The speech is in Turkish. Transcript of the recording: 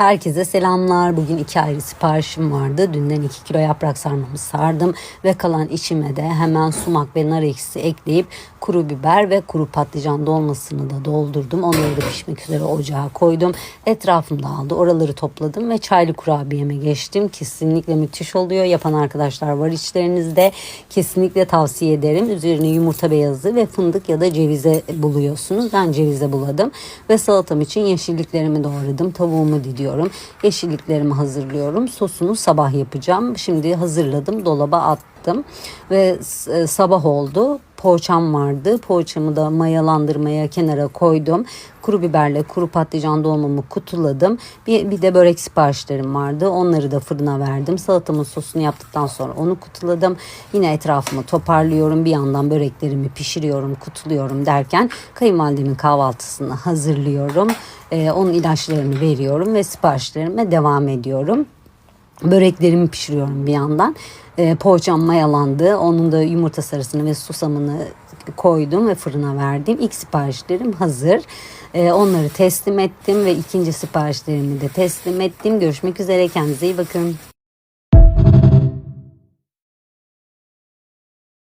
Herkese selamlar. Bugün iki ayrı siparişim vardı. Dünden 2 kilo yaprak sarmamı sardım ve kalan içime de hemen sumak ve nar ekşisi ekleyip kuru biber ve kuru patlıcan dolmasını da doldurdum. Onları da pişmek üzere ocağa koydum. Etrafım dağıldı. Oraları topladım ve çaylı kurabiyeme geçtim. Kesinlikle müthiş oluyor. Yapan arkadaşlar var içlerinizde. Kesinlikle tavsiye ederim. Üzerine yumurta beyazı ve fındık ya da cevize buluyorsunuz. Ben cevize buladım. Ve salatam için yeşilliklerimi doğradım. Tavuğumu didiyorum. Yeşilliklerimi hazırlıyorum. Sosunu sabah yapacağım. Şimdi hazırladım. Dolaba attım. Ve e, sabah oldu. Poğaçam vardı. Poğaçamı da mayalandırmaya kenara koydum. Kuru biberle kuru patlıcan dolmamı kutuladım. Bir, bir de börek siparişlerim vardı. Onları da fırına verdim. Salatamın sosunu yaptıktan sonra onu kutuladım. Yine etrafımı toparlıyorum. Bir yandan böreklerimi pişiriyorum, kutuluyorum derken kayınvalidemin kahvaltısını hazırlıyorum. Ee, onun ilaçlarını veriyorum ve siparişlerime devam ediyorum. Böreklerimi pişiriyorum bir yandan. E, poğaçam mayalandı. Onun da yumurta sarısını ve susamını koydum ve fırına verdim. İlk siparişlerim hazır. E, onları teslim ettim ve ikinci siparişlerimi de teslim ettim. Görüşmek üzere. Kendinize iyi bakın.